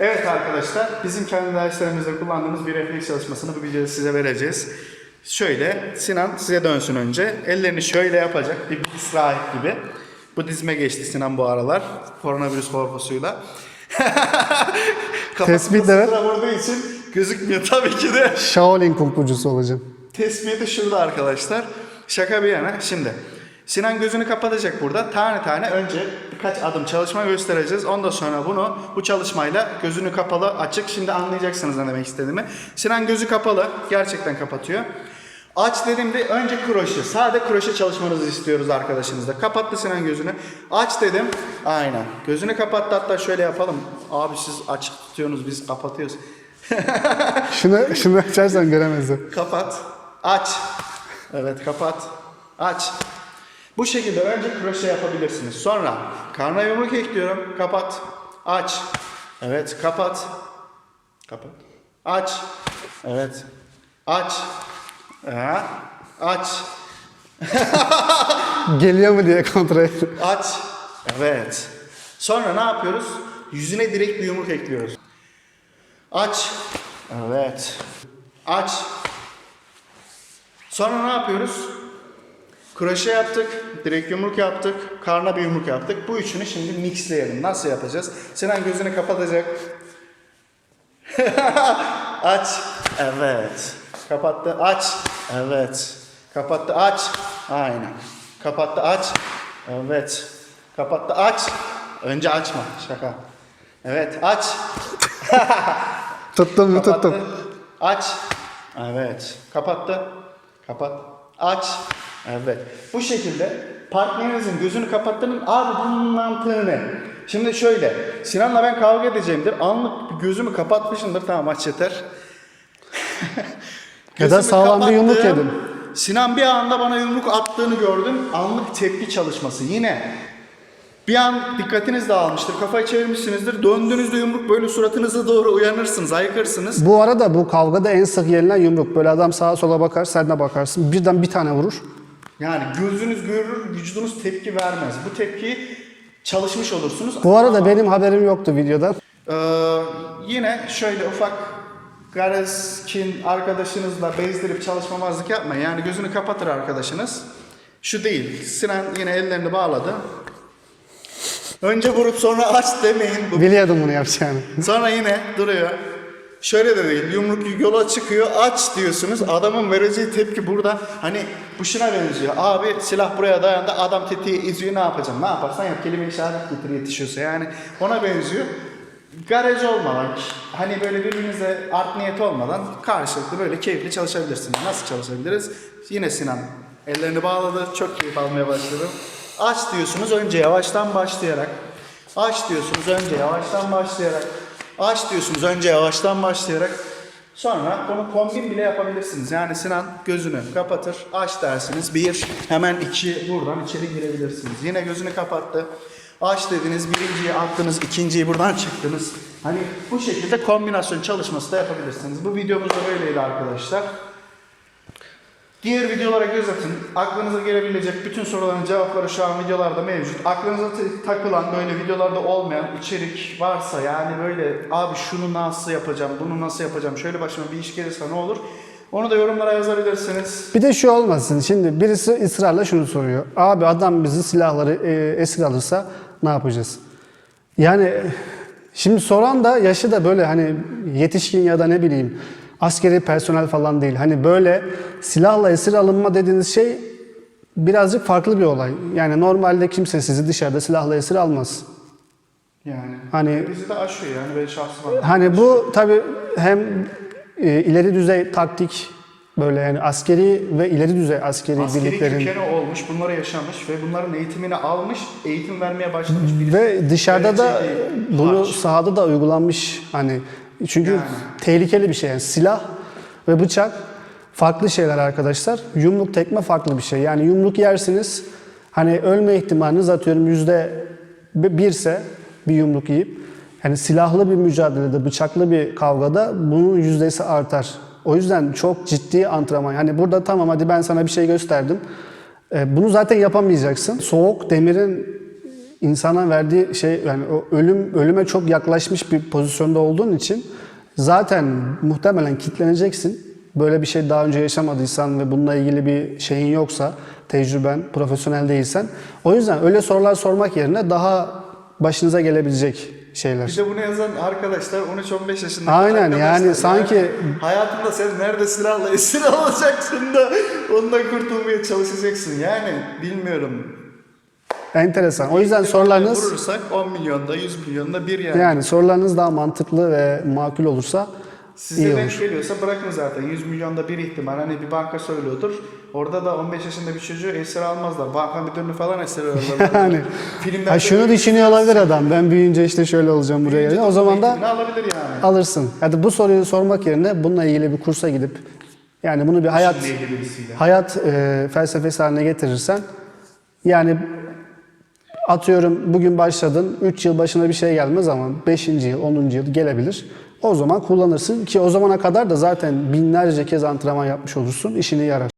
Evet arkadaşlar, bizim kendi derslerimizde kullandığımız bir refleks çalışmasını bu videoda size vereceğiz. Şöyle, Sinan size dönsün önce. Ellerini şöyle yapacak, bir İsrail gibi. Bu dizime geçti Sinan bu aralar, koronavirüs korkusuyla. Tespit de- sıfıra vurduğu için gözükmüyor tabii ki de. Shaolin kumpucusu olacağım. Tespiti şurada arkadaşlar. Şaka bir yana. Şimdi Sinan gözünü kapatacak burada. Tane tane önce birkaç adım çalışma göstereceğiz. Ondan sonra bunu bu çalışmayla gözünü kapalı açık. Şimdi anlayacaksınız ne demek istediğimi. Sinan gözü kapalı. Gerçekten kapatıyor. Aç dediğimde önce kroşe. Sade kroşe çalışmanızı istiyoruz arkadaşınızla. Kapattı Sinan gözünü. Aç dedim. Aynen. Gözünü kapattı hatta şöyle yapalım. Abi siz açık tutuyorsunuz biz kapatıyoruz. Şunu, şunu açarsan göremezler. Kapat. Aç. Evet kapat. Aç. Bu şekilde önce kroşe yapabilirsiniz. Sonra karna yumruk ekliyorum. Kapat. Aç. Evet kapat. Kapat. Aç. Evet. Aç. Aha. Aç. Geliyor mu diye kontrol et. Aç. Evet. Sonra ne yapıyoruz? Yüzüne direkt bir yumruk ekliyoruz. Aç. Evet. Aç. Sonra ne yapıyoruz? Kroşe yaptık, direkt yumruk yaptık, karna bir yumruk yaptık. Bu üçünü şimdi mixleyelim. Nasıl yapacağız? Sinan gözünü kapatacak. Aç. Evet. Kapattı. Aç. Evet. Kapattı. Aç. Aynen. Kapattı. Aç. Evet. Kapattı. Aç. Önce açma. Şaka. Evet. Aç. Tuttum mu tuttum. Aç. Evet. Kapattı. Kapat. Aç. Evet. Bu şekilde partnerinizin gözünü kapattığının abi bunun mantığı ne? Şimdi şöyle. Sinan'la ben kavga edeceğimdir. Anlık gözümü kapatmışımdır. Tamam aç yeter. Ya da sağlam bir yumruk yedin. Sinan bir anda bana yumruk attığını gördüm. Anlık tepki çalışması. Yine bir an dikkatiniz dağılmıştır. Kafayı çevirmişsinizdir. Döndüğünüzde yumruk böyle suratınıza doğru uyanırsınız, ayıkırsınız. Bu arada bu kavgada en sık yenilen yumruk. Böyle adam sağa sola bakar, sen de bakarsın. Birden bir tane vurur. Yani gözünüz görür, vücudunuz tepki vermez. Bu tepkiyi çalışmış olursunuz. Bu arada benim haberim yoktu videodan. Ee, yine şöyle ufak Gareskin arkadaşınızla bezdirip çalışmamazlık yapmayın. Yani gözünü kapatır arkadaşınız. Şu değil. Sinan yine ellerini bağladı. Önce vurup sonra aç demeyin. Bu Biliyordum bunu yapacağını. Sonra yine duruyor. Şöyle de değil. Yumruk yola çıkıyor. Aç diyorsunuz. Adamın vereceği tepki burada. Hani bu şuna benziyor. Abi silah buraya dayandı. Adam tetiği izliyor. Ne yapacağım? Ne yaparsan yap. Kelime işaret getir yetişiyorsa. Yani ona benziyor. Garaj olmadan, hani böyle birbirinize art niyeti olmadan karşılıklı böyle keyifli çalışabilirsiniz. Nasıl çalışabiliriz? Yine Sinan ellerini bağladı. Çok keyif almaya başladım. Aç diyorsunuz önce yavaştan başlayarak. Aç diyorsunuz önce yavaştan başlayarak. Aç diyorsunuz önce yavaştan başlayarak. Sonra bunu kombin bile yapabilirsiniz. Yani Sinan gözünü kapatır, aç dersiniz. Bir, hemen iki, buradan içeri girebilirsiniz. Yine gözünü kapattı. Aç dediniz, birinciyi attınız, ikinciyi buradan çıktınız. Hani bu şekilde kombinasyon çalışması da yapabilirsiniz. Bu videomuz da böyleydi arkadaşlar. Diğer videolara göz atın. Aklınıza gelebilecek bütün soruların cevapları şu an videolarda mevcut. Aklınıza takılan böyle videolarda olmayan içerik varsa yani böyle abi şunu nasıl yapacağım, bunu nasıl yapacağım, şöyle başıma bir iş gelirse ne olur? Onu da yorumlara yazabilirsiniz. Bir de şu olmasın. Şimdi birisi ısrarla şunu soruyor. Abi adam bizi silahları e, esir alırsa ne yapacağız? Yani şimdi soran da yaşı da böyle hani yetişkin ya da ne bileyim askeri personel falan değil. Hani böyle silahla esir alınma dediğiniz şey birazcık farklı bir olay. Yani normalde kimse sizi dışarıda silahla esir almaz. Yani Hani- bizi de aşıyor yani ben şahsım. Hani bu tabi hem e, ileri düzey taktik böyle yani askeri ve ileri düzey askeri, Askeri birliklerin kökeni olmuş, bunları yaşamış ve bunların eğitimini almış, eğitim vermeye başlamış birisi. ve dışarıda da bunu sahada da uygulanmış hani çünkü Yani. tehlikeli bir şey yani silah ve bıçak farklı şeyler arkadaşlar. Yumruk tekme farklı bir şey. Yani yumruk yersiniz hani ölme ihtimaliniz atıyorum yüzde birse bir yumruk yiyip yani silahlı bir mücadelede, bıçaklı bir kavgada bunun yüzdesi artar. O yüzden çok ciddi antrenman. Yani burada tamam hadi ben sana bir şey gösterdim. E, Bunu zaten yapamayacaksın. Soğuk demirin insana verdiği şey yani o ölüm ölüme çok yaklaşmış bir pozisyonda olduğun için zaten muhtemelen kitleneceksin. Böyle bir şey daha önce yaşamadıysan ve bununla ilgili bir şeyin yoksa, tecrüben, profesyonel değilsen. O yüzden öyle sorular sormak yerine daha başınıza gelebilecek şeyler. Bir de bunu yazan arkadaşlar 13-15 yaşında. Aynen, yani sanki- hayatında sen nerede silahla esir alacaksın da ondan kurtulmaya çalışacaksın. Yani bilmiyorum. Enteresan. O yüzden sorularınız Vurursak 10 milyonda 100 milyonda bir yani. yani sorularınız daha mantıklı ve makul olursa Size iyi denk olur. geliyorsa bırakın zaten 100 milyonda bir ihtimal. Hani bir banka söylüyordur. Orada da 15 yaşında bir çocuğu esir almazlar. Banka müdürünü falan esir alırlar. Yani Filmlerde ha şunu düşünüyor olabilir adam. Ben büyüyünce işte şöyle olacağım buraya. Geleceğim. O zaman da alabilir yani? alırsın. Hadi bu soruyu sormak yerine bununla ilgili bir kursa gidip yani bunu bir hayat hayat e, felsefesi haline getirirsen yani atıyorum bugün başladın 3 yıl başına bir şey gelmez ama 5. yıl 10. yıl gelebilir. O zaman kullanırsın ki o zamana kadar da zaten binlerce kez antrenman yapmış olursun işine yarar.